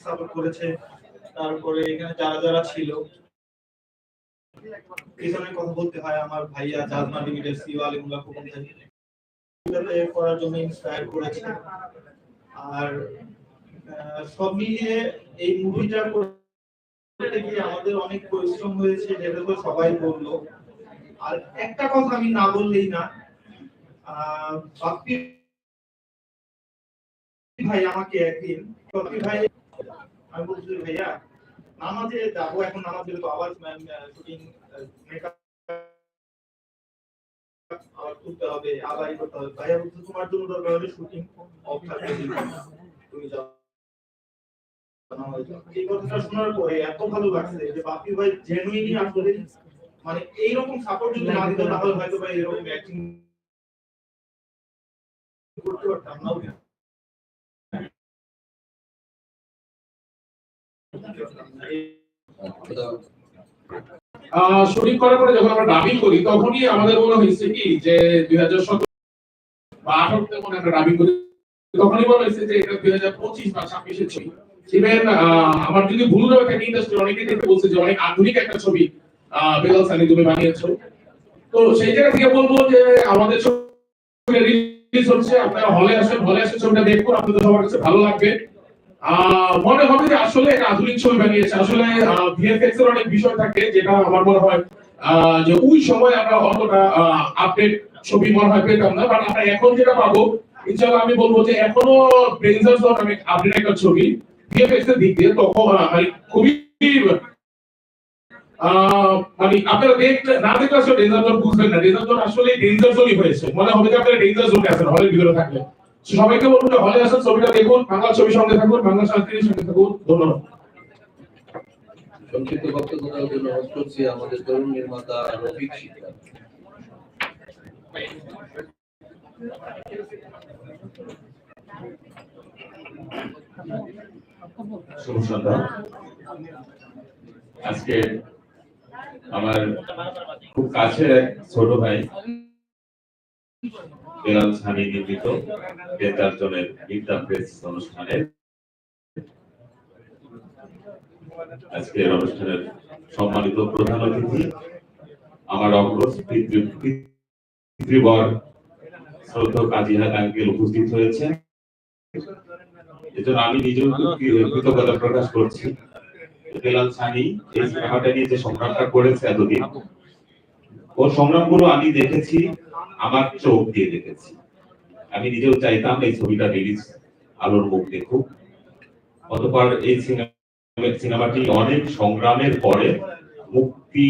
Support করেছে। তারপরে এখানে যারা যারা ছিল এখানে কথা বলতে হয় আমার ভাইয়া জাজমা লিমিটেড সিও আলিমুল্লাহ খোকন ভাই করার জন্য ইন্সপায়ার করেছে। আর সব মিলিয়ে এই মুভিটা করতে গিয়ে আমাদের অনেক পরিশ্রম হয়েছে যেটা তো সবাই বলল। আর একটা কথা আমি না বললেই না বাপ্পি ভাই আমাকে একদিন ভাই আমি বলছি ভাইয়া, নামাজে যাব এখন, নামাজ তো আবার শুটিং মেকআপ করতে হবে আবার করতে হবে। ভাইয়া, বলছে, তোমার জন্য দরকার হলে শুটিং অফ থাকবে তুমি যাও। এই কথাটা শোনার পরে এত ভালো লাগছে যে বাপি ভাই জেনুইনলি আসলে মানে এইরকম সাপোর্ট যদি না দিত, তাহলে হয়তো ভাই এরকম অ্যাক্টিং করতে পারতাম না। শুটিং করার পরে যখন আমরা ডাবিং করি, তখনই আমাদের মনে হয়েছে কি যে দুই হাজার সতেরো বা আঠারোতে মনে ডাবিং করি, তখনই মনে হয়েছে যে এটা দুই হাজার পঁচিশ বা ছাব্বিশের ছবি। ইভেন আমার যদি ভুল থাকে ইন্ডাস্ট্রি অনেকেই দেখে বলছে যে অনেক আধুনিক একটা ছবি বেলাল সানি তুমি বানিয়েছো। তো সেই জায়গা থেকে বলব যে আমাদের ছবি রিলিজ হচ্ছে, আপনারা হলে আসেন হলে আসে ছবিটা দেখুন, আপনাদের সবার কাছে ভালো লাগবে। মনে হবে যে আসলে একটা আধুনিক ছবি বানিয়েছে। আসলে ভিএফএক্স এর অনেক বিষয় থাকে যেটা আমার মনে হয় যে ওই সময় আমরা অতটা আপডেট ছবি মনে হয় পেতাম না। বাট আমরা এখন যেটা পাবো আমি বলব যে এখনও ব্রেঞ্জার্স অনেক আপডেট একটা ছবি ভিএফএক্স এর দিক দিয়ে তখন মানে খুবই মানে আপনারা দেখলে, না দেখলে আসলে ডেঞ্জার জোন বুঝবেন না। ডেঞ্জার জোন আসলে ডেঞ্জার জোনই হয়েছে। মনে হবে যে আপনারা ডেঞ্জার জোনে আছেন, হলের ভিতরে থাকলে। সবাইকে বলব যে হলে আসেন ছবিটা দেখুন বাংলা ছবির সঙ্গে থাকুন বাংলা সংস্কৃতির সঙ্গে থাকুন। ধন্যবাদ। সংক্ষিপ্ত বক্তব্য দেওয়ার জন্য অনুরোধ করছি আমাদের তরুণ নির্মাতা রফিক শিকদার। শুভ সন্ধ্যা। আজকে আমার খুব কাছের এক ছোট ভাই বেলাল সানি নির্মিত বেতার্জনের ইন্টার প্রেস অনুষ্ঠানে আজকের অনুষ্ঠানের সম্মানিত প্রধান অতিথি, আমার অগ্রজ পিতৃ- পিতৃবর শ্রদ্ধা কাজীহাত আঙ্কেল উপস্থিত হয়েছে এজন্য আমি নিজেও কৃতজ্ঞতা প্রকাশ করছি। বেলাল সানি এই সিনেমাটা নিয়ে যে সংগ্রামটা করেছে এতদিন ওর সংগ্রামগুলো আমি দেখেছি, আমার চোখ দিয়ে দেখেছি। আমি নিজেও চাইতাম এই ছবিটা রিলিজ আলোর মুখ দেখুক। অতপর এই সিনেমা সিনেমাটি অনেক সংগ্রামের পরে মুক্তি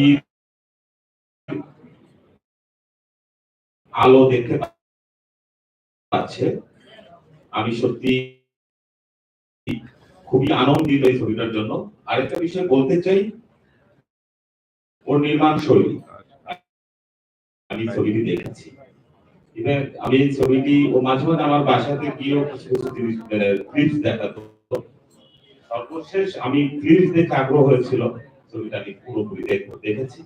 আলো দেখতে পাচ্ছে। আমি সত্যি খুবই আনন্দিত এই ছবিটার জন্য। আরেকটা বিষয় বলতে চাই, ওর নির্মাণ শৈলী। আমি ছবিটি দেখেছি। আমি ছবিটি ও মাঝে মাঝে আমার বাসাতে গিয়েও কিছু কিছু ক্লিপস দেখাতো। সর্বশেষ আমি ক্লিপস দেখে আগ্রহ হয়েছিল, ছবিটা আমি পুরোপুরি দেখেছি।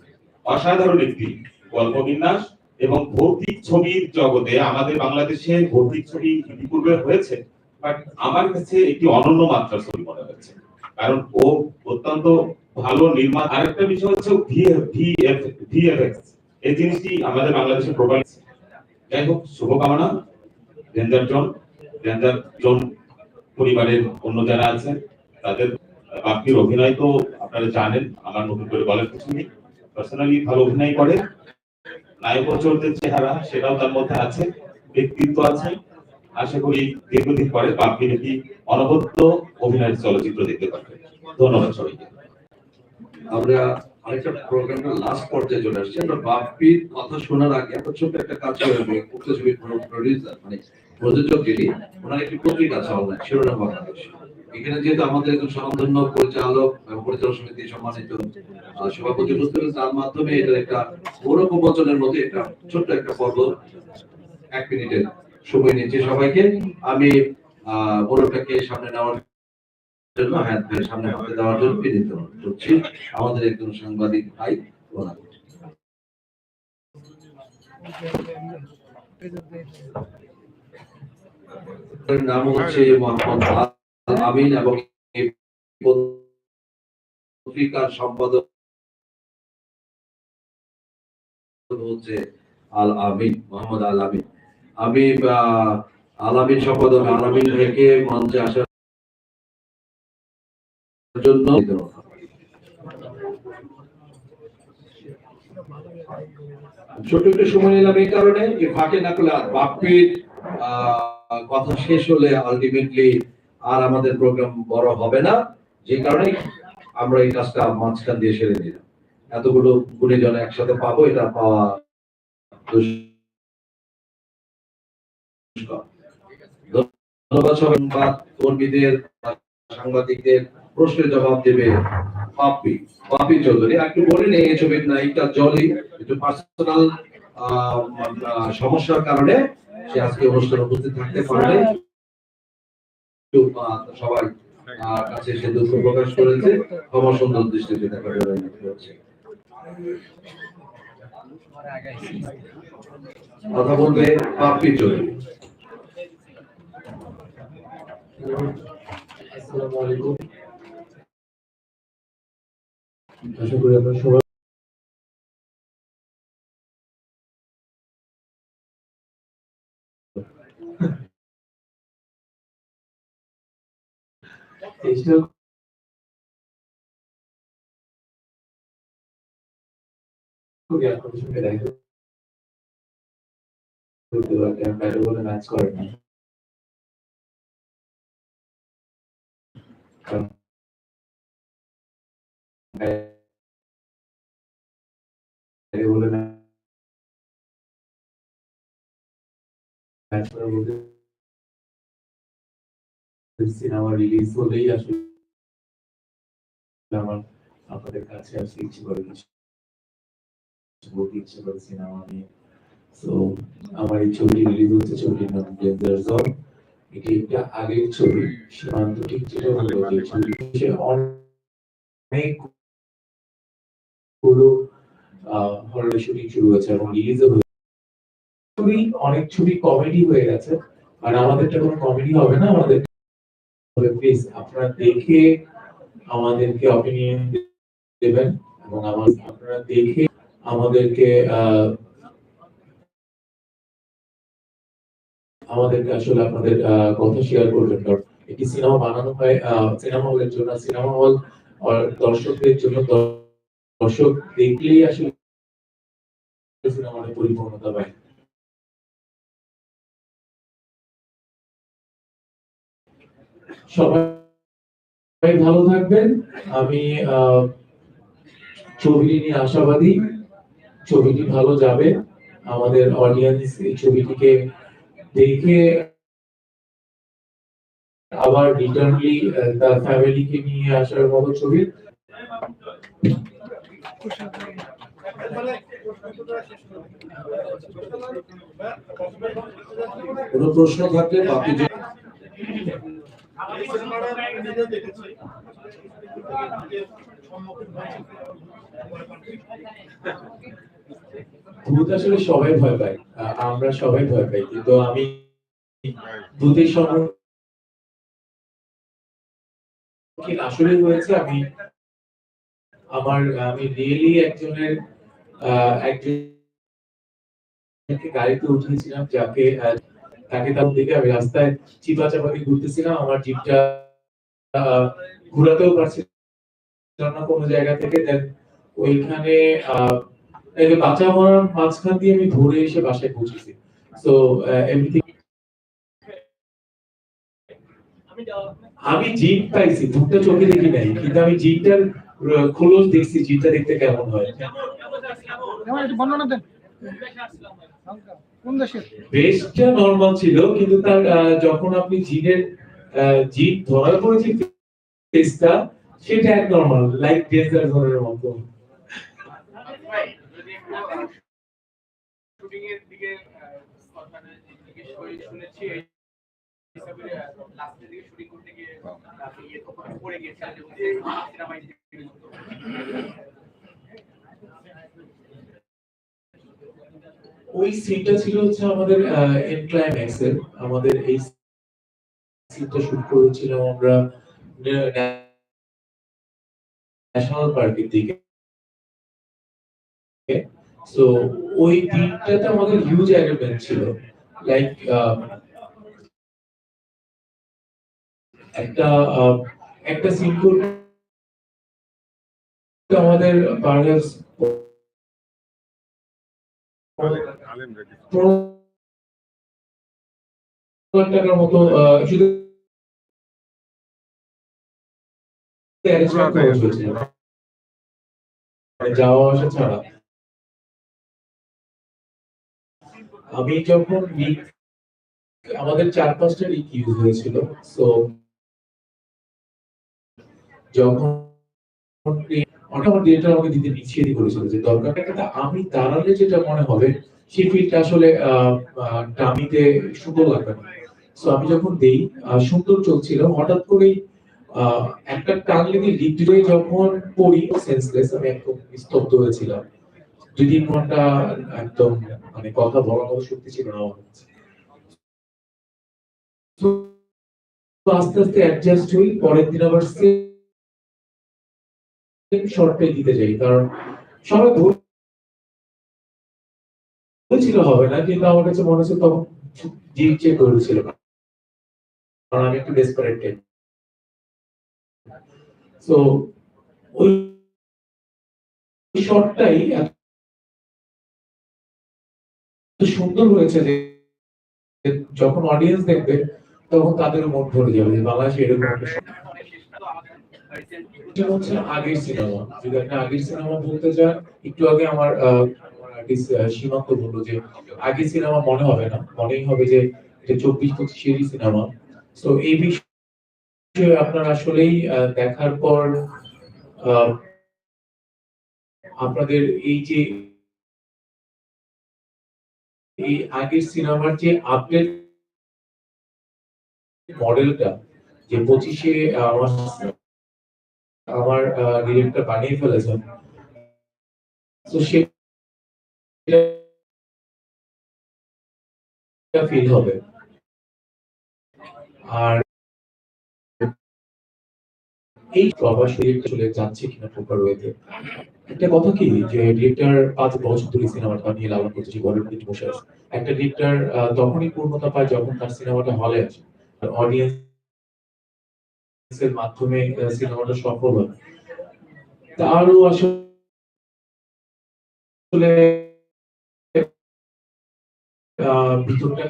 অসাধারণ একটি গল্প বিন্যাস এবং ভৌতিক ছবির জগতে আমাদের বাংলাদেশে ভৌতিক ছবি ইতিপূর্বে হয়েছে, বাট আমার কাছে একটি অনন্য মাত্রার ছবি মনে হচ্ছে কারণ ও অত্যন্ত ভালো নির্মাণ আরেকটা বিষয় হচ্ছে ভিএফএক্স। এই জিনিসটি আমাদের বাংলাদেশে প্রোভাইড যাই হোক, শুভকামনা। রেঞ্জার জোন রেঞ্জার জোন পরিবারের অন্য যারা আছেন তাদের বাপির অভিনয় তো আপনারা জানেন, আমার নতুন করে বলার কিছু নেই। পার্সোনালি ভালো অভিনয় করে। নায়ক চরিত্রের চেহারা, সেটাও তার মধ্যে আছে, ব্যক্তিত্ব আছে। আশা করি দীর্ঘদিন পরে বাপির একটি অনবদ্য অভিনয়ের চলচ্চিত্র দেখতে পারবেন। ধন্যবাদ সবাইকে। আমরা আরেকটা প্রোগ্রামের লাস্ট পর্যায়ে চলে আসছি। আমরা কথা শোনার আগে একটা কাজ করবে উক্ত ছবির প্রডিউসার মানে প্রযোজক যিনি, ওনার একটি পত্রিকা আছে অনলাইন শিরোনাম বাংলাদেশ। এখানে যেহেতু আমাদের একজন স্বনামধন্য পরিচালক পরিচালক সমিতি সম্মানিত সভাপতি তার মাধ্যমে এটা একটা প্রবচনের মধ্যে একটা ছোট্ট একটা পর্ব এক মিনিটের সময় নিচ্ছি সবাইকে। আমি গৌরবটাকে সামনে নেওয়ার জন্য হাত ধরে সামনে হাতে দেওয়ার জন্য করছি আমাদের একজন সাংবাদিক ভাই ওনাকে নাম। হচ্ছে মোহাম্মদ আমিন এবং পত্রিকার সম্পাদক হচ্ছে আল আমিন, মোহাম্মদ আল আমিন। আমি আল আমিন সম্পাদক, আল আমিন থেকে মঞ্চে আসার জন্য ছোট একটু সময় নিলাম এই কারণে যে ফাঁকে না করলে আর বাপ্পির কথা শেষ হলে আলটিমেটলি আর আমাদের প্রোগ্রাম বড় হবে না। যে কারণে আমরা এই কাজটা মাঝখান দিয়ে সেরে নিলাম। এতগুলো গুণীজন একসাথে পাবো, এটা পাওয়া। ধন্যবাদ সবাই কর্মীদের, সাংবাদিকদের। প্রশ্নের জবাব দেবে পাপি পাপি চৌধুরী। একটু বলে নেই, এই ছবির নায়িকা জলি একটু পার্সোনাল সমস্যার কারণে সে আজকে অনুষ্ঠানে উপস্থিত থাকতে পারে সবাই কাছে সে দুঃখ প্রকাশ করেছে। ক্ষমা সুন্দর দৃষ্টিতে দেখা কথা বলবে পাপি চৌধুরী। আসসালামু আলাইকুম। আশা করি আপনারা সবাই বলে ম্যাচ করে না কারণ করার মধ্যে সিনেমা রিলিজ হলেই আসলে আমার, আপনাদের কাছে আসতে ইচ্ছে করে বলতে ইচ্ছে করে সিনেমা নিয়ে। তো আমার এই ছবিটি রিলিজ হচ্ছে ছবিটির নাম ডেঞ্জার জোন এটি একটা আগের ছবি, সীমান্ত ঠিক যেটা ছবি অনেকগুলো হরর শুটিং শুরু হয়েছে এবং রিলিজও হয়েছে। ছবি, অনেক ছবি কমেডি হয়ে গেছে, আর আমাদেরটা কোনো কমেডি হবে না, আমাদের প্লিজ আপনারা দেখে আমাদেরকে অপিনিয়ন দেবেন এবং আমার আপনারা দেখে আমাদেরকে আমাদেরকে আসলে আপনাদের কথা শেয়ার করবেন। কারণ একটি সিনেমা বানানো হয় সিনেমা হলের জন্য। সিনেমা হল দর্শকদের জন্য দর্শক দেখলেই আসলে পায় সবাই ভালো থাকবেন। আমি ছবিটি নিয়ে আশাবাদী। ছবিটি ভালো যাবে। আমাদের অডিয়েন্স এই ছবিটিকে দেখে আবার রিটার্নলি তার ফ্যামিলিকে নিয়ে আসার মতো ছবি। কোনো প্রশ্ন থাকলে হয়েছি ভূত আসলে সবাই ভয় আ- আমরা সবাই ভয় পাই। কিন্তু আমি ভূতের সম্মুখীন আসলে হয়েছে আমি আমার, আমি রিয়েলি একজনের একজনকে গাড়িতে উঠিয়েছিলাম যাকে তাকে তার দিকে আমি রাস্তায় চিপা ঘুরতেছিলাম। আমার জিপটা ঘোরাতেও পারছিলাম না কোনো জায়গা থেকে। দেন ওইখানে বাঁচা মরার মাঝখান দিয়ে আমি ধরে এসে বাসায় পৌঁছেছি। তো এমনিথিং আমি জিপ পাইছি ধূপটা চোখে দেখি নাই, কিন্তু আমি জিপটার খোলস দেখছি, জিপটা দেখতে কেমন হয়। বর্ণনা দেন। বেশটা নরমাল ছিল কিন্তু তার যখন আপনি জিনের আহ, জিপ ধরা পড়েছে ফেসটা সেটা এক নরমাল লাইক ডেঞ্জার ধরনের মতো। শুনে- শুনেছি লাস্টের দিকে শুটিং করতে গিয়ে আপনি তখন পড়ে গিয়েছিলেন এবং ওই সিনটা ছিল হচ্ছে আমাদের এন্ড ক্লাইম্যাক্স এর। আমাদের এই সিনটা শুট করেছিলাম আমরা ন্যাশনাল পার্কের দিকে। সো ওই দিনটাতে আমাদের হিউজ অ্যারেঞ্জমেন্ট ছিল। লাইক একটা একটা সিম্পল আমাদের লাখ টাকার মতো শুধু যাওয়া আসা ছাড়া। আমি যখন আমাদের চার পাঁচটা লিগ ইউজ হয়েছিল সো যখন অনেক আমার ডিরেক্টর আমাকে দিতে নিশ্চিত করেছিল যে দরকার আমি দাঁড়ালে যেটা মনে হবে আসলে ডামিতে সুন্দর লাগবে না। আমি যখন দেই সুন্দর চলছিল। হঠাৎ একটা যখন পড়ি সেন্সলেস আমি একদম স্তব্ধ হয়েছিলাম। একদম মানে কথা বলার মতো শক্তি ছিল না আমার আস্তে আস্তে অ্যাডজাস্ট হই, পরের দিন আবার শর্টটাই দিতে যাই। কারণ সবাই বলছিল হবে না, কিন্তু আমার কাছে মনে হচ্ছে তখন জিগ চেক কারণ আমি একটু ডেসপারেট ওই শটটাই সুন্দর হয়েছে যে, যখন অডিয়েন্স দেখবে, তখন তাদের মন ভরে যাবে বাংলাদেশে এরকম হচ্ছে আগের সিনেমা যদি আপনি আগের সিনেমা বলতে চান, একটু আগে আমার সীমান্ত বলল যে আগের সিনেমা মনে হবে না, মনেই হবে যে এটা চব্বিশ পঁচিশেরই সিনেমা। তো এই বিষয়ে আপনার আসলেই দেখার পর আপনাদের এই যে, এই আগের সিনেমার যে আপডেট মডেলটা, যে পঁচিশে আমার আমার ডিরেক্টর বানিয়ে ফেলেছেন, তো সেটা ফিল হবে। আর এই প্রবাস ডিরেক্টর চলে যাচ্ছে কিনা প্রপার ওয়েতে। একটা কথা কি যে ডিরেক্টর পাঁচ বছর ধরে সিনেমাটা বানিয়ে লালন করছে মধ্যে বসে আছে। একটা ডিরেক্টর তখনই পূর্ণতা পায় যখন তার সিনেমাটা হলে আসে। আর অডিয়েন্স এর মাধ্যমে সিনেমাটা সফল হয়। তারও আসলে আহ, ভিতরটা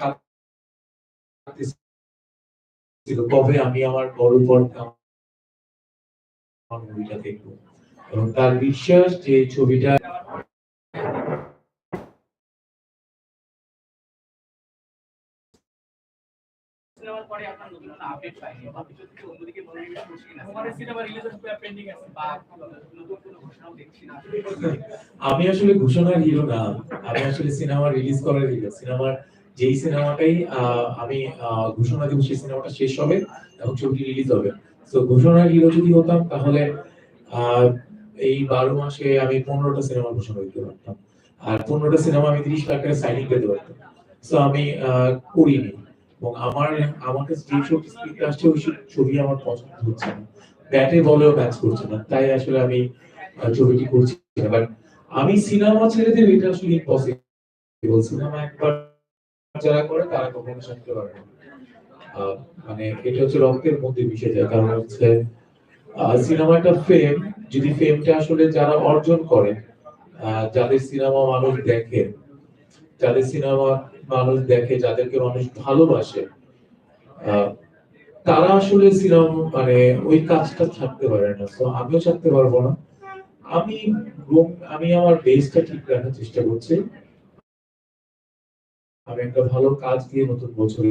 কাঁদতেছিল কবে আমি আমার বড় পর্দা আমার মুভিটা দেখব এবং তার বিশ্বাস যে ছবিটা সিনেমার পরে আপনার নতুন কোনো আপডেট পাইনি কিছু অন্যদিকে মনোনিবেশ করছি কিনা আমার সিনেমা রিলিজের পেন্ডিং আছে বা নতুন কোনো ঘোষণাও দেখছি না। আমি আসলে ঘোষণার হিরো না। আমি আসলে সিনেমা রিলিজ করার হিরো সিনেমার যেই সিনেমাটাই আমি ঘোষণা দেবো সেই সিনেমাটা শেষ হবে এবং ছবিটি রিলিজ হবে। তো ঘোষণার হিরো যদি হতাম তাহলে আহ, এই বারো মাসে আমি পনেরোটা সিনেমা ঘোষণা দিতে পারতাম। আর পনেরোটা সিনেমা আমি তিরিশ লাখ টাকা সাইনিং পেতে পারতাম। তো আমি আহ, করিনি। এবং আমার কাছে যে স্ক্রিপ্ট আসছে, ওই ছবি আমার পছন্দ হচ্ছে না। ব্যাটে বলেও ম্যাচ করছে না। তাই আসলে আমি ছবিটি করছি না। But আমি সিনেমা ছেড়ে দেব এটা আসলে ইম্পসিবল সিনেমা একবার যারা করে, তারা কখনো শিখতে পারে মানে এটা হচ্ছে রক্তের মধ্যে মিশে যায়। কারণ হচ্ছে সিনেমা একটা ফেম যদি ফেমটা আসলে যারা অর্জন করে যাদের সিনেমা মানুষ দেখে, যাদের সিনেমা মানুষ দেখে, যাদেরকে মানুষ ভালোবাসে তারা আসলে সিনেমা মানে ওই কাজটা ছাড়তে পারে না। তো আমিও ছাড়তে পারব না। আমি আমি আমার বেসটা ঠিক রাখার চেষ্টা করছি। আমি একটা ভালো কাজ দিয়ে নতুন বছরে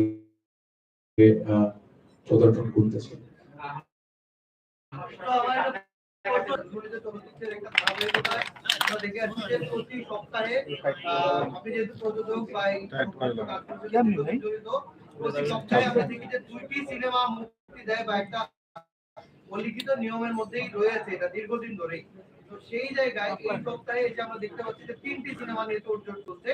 পদার্পণ করতেছি। ধারাবাহিকতা আমরা দেখে আসছি যে প্রতি সপ্তাহে আপনি যেহেতু প্রযোজক বা এই সংক্রান্ত কাজ করছেন, জড়িত, প্রতি সপ্তাহে আমরা দেখি যে দুইটি সিনেমা মুক্তি দেয় বা একটা উল্লিখিত নিয়মের মধ্যেই রয়েছে এটা দীর্ঘদিন ধরেই। তো সেই জায়গায় এই সপ্তাহে এসে আমরা দেখতে পাচ্ছি যে তিনটি সিনেমা নিয়ে তোড়জোড় চলছে।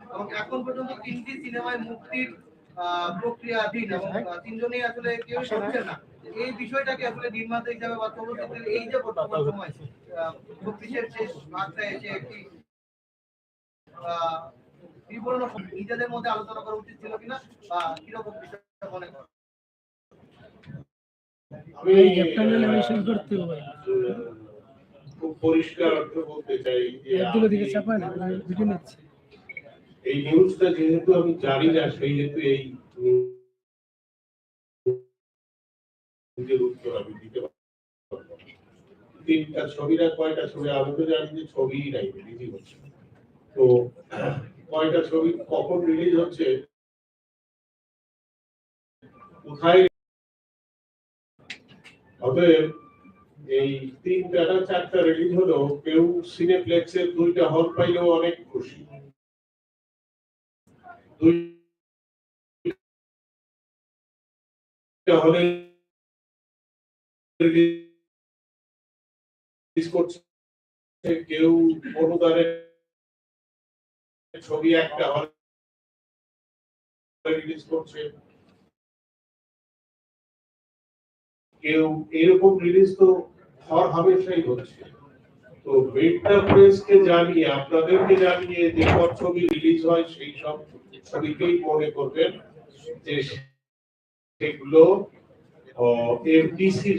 এবং এখন পর্যন্ত তিনটি সিনেমায় মুক্তির আহ, প্রক্রিয়াধীন এবং তিনজনেই আসলে কেউ হচ্ছে না। এই বিষয়টাকে আসলে নির্মাতা হিসাবে বা চলচ্চিত্রের এই যে বর্তমান সময় চব্বিশের শেষ ভাগটা এসে একটি বিবরণ নিজেদের মধ্যে আলোচনা করা উচিত ছিল কিনা বা কীরকম বিষয়টা মনে করেন? আমি ক্যাপ্টেন এলিভেশন করতে হবে। খুব পরিষ্কার অর্থে বলতে চাই যে একগুলো দিকে না ভিডিও এই নিউজটা যেহেতু আমি জানি না সেই হেতু এই নিউজের উত্তর আমি দিতে তিনটা ছবি কয়টা ছবি? আমি তো জানি যে ছবিই নাই রিলিজ হচ্ছে তো, কয়টা ছবি, কখন রিলিজ হচ্ছে? অতএব এই তিনটা না, চারটা রিলিজ হলো, কেউ সিনেপ্লেক্সের দুইটা হল পাইলেও অনেক খুশি। হলে রিলিজ করছে, কেউ অনুদানে ছবি একটা হলে রিলিজ করছে। কেউ এরকম রিলিজ তো হর হামেশাই হচ্ছে। তো বেডটা প্রেসকে জানিয়ে, আপনাদেরকে জানিয়ে যে সব ছবি রিলিজ হয়, সেই সব ছবিকেই মনে করবেন যে সেগুলো এফডিসির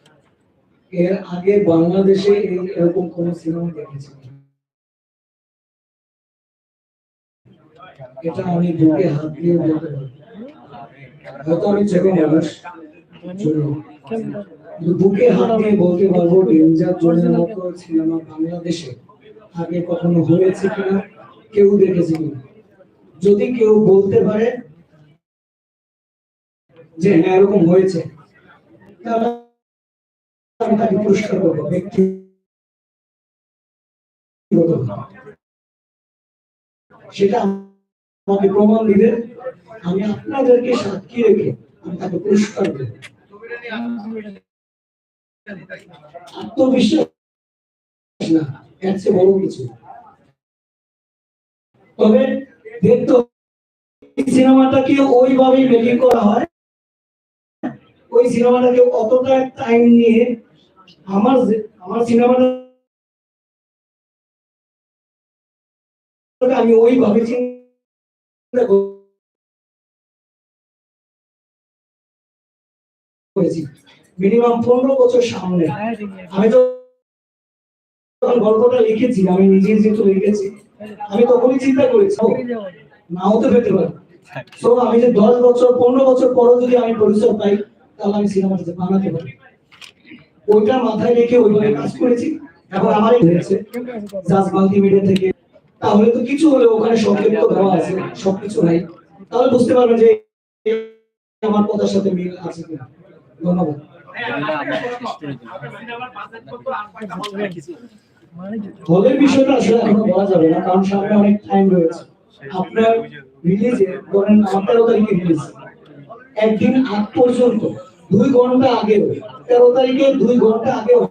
এর আগে বাংলাদেশে এরকম কোন সিনেমা দেখেছি এটা আমি বুকে হাত দিয়ে বলতে হয়তো আমি মানুষ বুকে হাত দিয়ে বলতে পারব, ডেঞ্জার জোনের মতো সিনেমা বাংলাদেশে আগে কখনো হয়েছে কিনা, কেউ দেখেছে কিনা। যদি কেউ বলতে পারে যে হ্যাঁ এরকম হয়েছে, তাহলে আমি তাকে পুরস্কার করব ব্যক্তি সেটা আমাকে প্রমাণ দিবে, আমি আপনাদেরকে সাক্ষী রেখে আমি তাকে পুরস্কার দেবো। আত্মবিশ্বাস না, এর চেয়ে বড় কিছু তবে দেখতো সিনেমাটাকে ওইভাবেই মেকিং করা হয়। ওই সিনেমাটাকে অতটা টাইম নিয়ে আমার আমার সিনেমাটা আমি ওইভাবে চিন্তা করেছি। মিনিমাম পনেরো বছর সামনে। আমি তো গল্পটা লিখেছি আমি নিজে যেহেতু লিখেছি। আমি তখনই চিন্তা করেছি নাও তো পেতে পারে। তো আমি যে দশ বছর পনেরো বছর পরও যদি আমি প্রডিউসার পাই তাহলে আমি সিনেমাটা বানাতে পারি। ওইটা মাথায় রেখে ওইভাবে কাজ করেছি? হয়েছে। মাল্টিমিডিয়া থেকে। তাহলে তো কিছু হলে ওখানে সংক্ষিপ্ত দেওয়া আছে, সবকিছু নাই। তাহলে বুঝতে যে আমার কথার সাথে মিল আছে কিনা। ধন্যবাদ। হলের বিষয়টা আসলে এখনও বলা যাবে না, কারণ সামনে অনেক টাইম রয়েছে। আপনার রিলিজে ধরেন আমার তেরো তারিখে রিলিজ একদিন আগ পর্যন্ত দুই ঘণ্টা আগে, তেরো তারিখে দুই ঘণ্টা আগে হল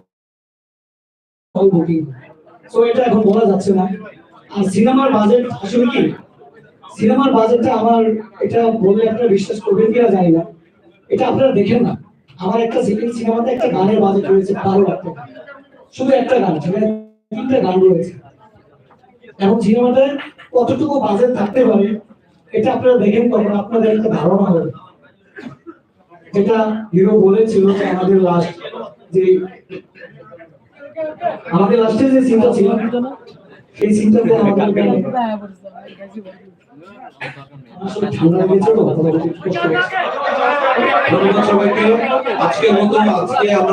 এটা এখন বলা যাচ্ছে না। আর সিনেমার বাজেট আসলে কি? সিনেমার বাজেটটা আমার এটা বললে আপনারা বিশ্বাস করবেন কিনা জানি না। এটা আপনারা দেখেন না। আমার একটা সেকেন্ড সিনেমাতে একটা গানের বাজেট রয়েছে বারো লাখ টাকা। শুধু একটা গান, সেখানে গান রয়েছে। এখন সিনেমাটায় কতটুকু বাজেট থাকতে পারে, এটা আপনারা দেখেন, তখন আপনাদের একটা ধারণা হবে। যেটা হিরো বলেছিল যে আমাদের লাস্ট যে আমাদের লাস্টে যে সিনটা ছিল সেই সিনটাতে আমাদের বলতে একটু কষ্ট সবাইকে। আজকের মতো আজকে আমরা